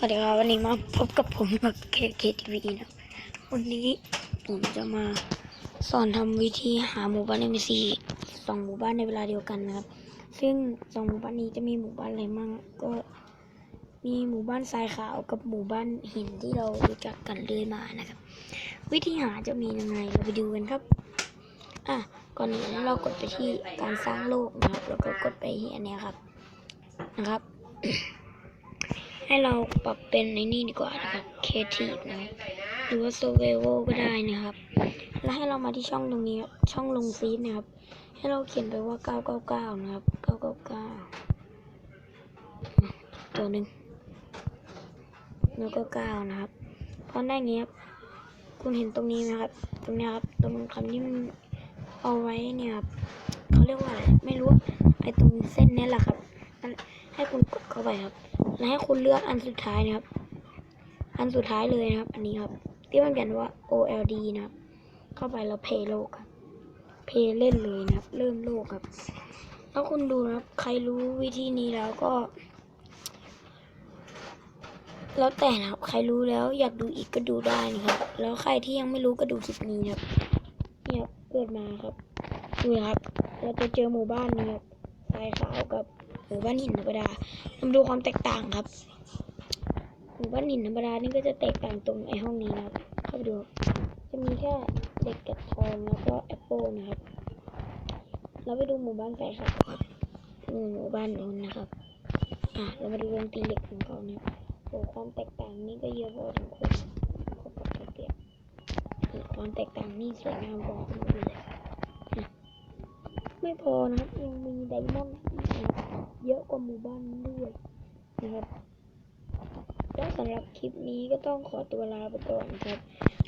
สวัสดีครับวันนี้มาพบกับผมกับเคเคทีวีนะวันนี้ผมจะมาสอนทำวิธีหาหมู่บ้านเอ็มซีสองหมู่บ้านในเวลาเดียวกันนะครับ ซึ่งสองหมู่บ้านนี้จะมีหมู่บ้านอะไรมั่งก็มีหมู่บ้านทรายขาวกับหมู่บ้านหินที่เรารู้จักกันเรื่อยมานะครับ วิธีหาจะมียังไงเราไปดูกันครับอะก่อนอื่นเรากดไปที่การสร้างโลกนะครับแล้วก็กดไปที่อันนี้ครับนะครับ ให้เราปรับเป็นในนี่ดีกว่านะครับ Creative นะครับหรือว่า Survival ก็ได้นะครับ แล้วให้เรามาที่ช่องตรงนี้ ช่องลงซีดนะครับ ให้เราเขียนไปว่า 999 นะครับ 999 ตัวหนึ่งแล้วก็ 9 นะครับพอได้อย่างนี้ครับ คุณเห็นตรงนี้ไหมครับ ตรงนี้ครับ ตรงคำที่มันเอาไว้เนี่ยครับเขาเรียกว่าอะไร ไม่รู้ ไอ้ตรงเส้นนี้แหละครับ ให้คุณกดเข้าไปครับ แล้วให้คุณเลือกอันสุดท้ายนะครับ อันสุดท้ายเลยนะครับ อันนี้ครับ ที่มันเขียนว่า OLD นะครับ เข้าไปแล้วเพย์โลกครับเพย์เล่นเลยนะครับ เริ่มโลกครับ แล้วคุณดูนะครับ ใครรู้วิธีนี้แล้วก็ แล้วแต่นะครับ ใครรู้แล้วอยากดูอีกก็ดูได้นะครับ แล้วใครที่ยังไม่รู้ก็ดูคลิปนี้นะครับเนี่ยเกิดมาครับดูครับ เราจะเจอหมู่บ้านนี้ครับทรายขาวกับ หมู่บ้านหินธรรมดาเรามาดูความแตกต่างครับหมู่บ้านหินธรรมดานี่ก็จะแตกต่างตรงไอห้องนี้นะครับเข้าไปดูจะมีแค่เด็กกับทองแล้วก็แอปเปิลนะครับเราไปดูหมู่บ้านทรายขาวครับนี่หมู่บ้านนู้นนะครับ อะเรามาดูวงตีเหล็กของเขานะครับโอ้ความแตกต่างนี่ก็เยอะพอสมควรความแตกต่างนี่สวยงามกว่าคนอื่นเลย ไม่พอนะครับยังมีไดมอนด์อีกเยอะกว่าหมู่บ้านด้วยนะครับแล้วสำหรับคลิปนี้ก็ต้องขอตัวลาไปก่อนครับ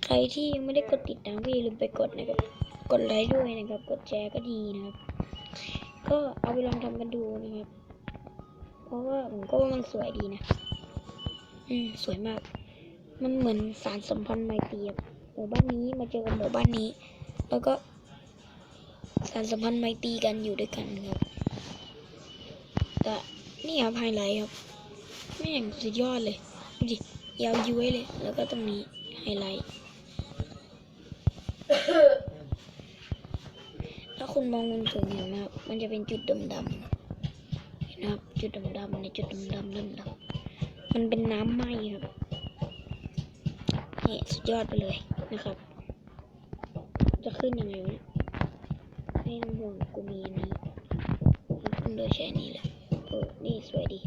ใครที่ยังไม่ได้กดติดตามก็อย่าลืมไปกดนะครับ กดไลค์ด้วยนะครับ กดแชร์ก็ดีนะครับ ก็เอาไปลองทำกันดูนะครับ เพราะว่าผมก็ว่ามันสวยดีนะ อืมสวยมาก มันเหมือนสารสัมพันธ์ไมตรีอะหมู่บ้านนี้มาเจอกับหมู่บ้านนี้ แล้วก็ สารสัมพันธ์ไมตรีกันอยู่ด้วยกันครับแต่นี่ครับไฮไลท์ครับแม่งสุดยอดเลยดูดิยาวย้วยเลย แล้วก็ตรงนี้ไฮไลท์ถ้าคุณมองมุมสูงเห็นไหมครับมันจะเป็นจุดดำๆเห็นะครับ จุดดำๆในจุดดำๆดำๆมันเป็นน้ำไหมครับนี่สุดยอดไปเลยนะครับ จะขึ้นยังไงวะเนี่ย ไม่ต้องห่วงกูมีอันนี้ขึ้นโดยใช้นนี้เลยเออนี่สวยดี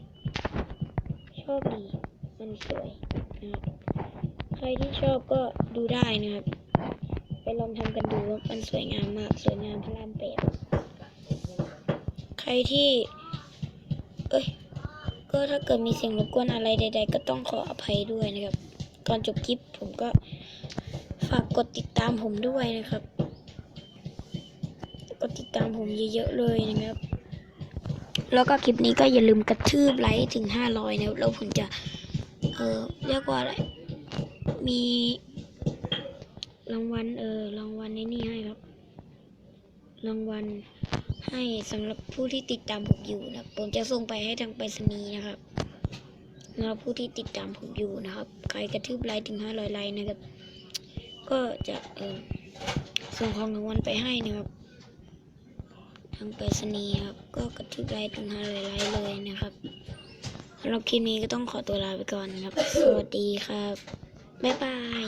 ชอบดี มันสวยนะครับใครที่ชอบก็ดูได้นะครับ ไปลองทำกันดูว่ามันสวยงามมาก สวยงามพระรามแปดใครที่ เอ้ย ก็ถ้าเกิดมีเสียงรบกวนอะไรใด ๆ ก็ต้องขออภัยด้วยนะครับ ก่อนจบคลิปผมก็ฝากกดติดตามผมด้วยนะครับ ดติดตามผมเยอะๆเลยนะครับ แล้วก็คลิปนี้ก็อย่าลืมกระทืบไลค์ถึง500นะครับแล้วผมจะเออเรียกว่าอะไรมีรางวัลเออรางวัลในนี่ให้ครับ รางวัลให้สำหรับผู้ที่ติดตามผมอยู่นะครับผมจะส่งไปให้ทางไปรษณีย์นะครับสำหรับผู้ที่ติดตามผมอยู่นะครับ ใครกระทืบไลค์ถึง500ไลค์นะครับ ก็จะเออส่งของรางวัลไปให้นะครับางไปรษณีย์ครับ ก็กระทืบไลค์ตรง500ไลค์เลยนะครับสำหรับคลิปนี้ก็ต้องขอตัวลาไปก่อนครับ สวัสดีครับ บ๊ายบาย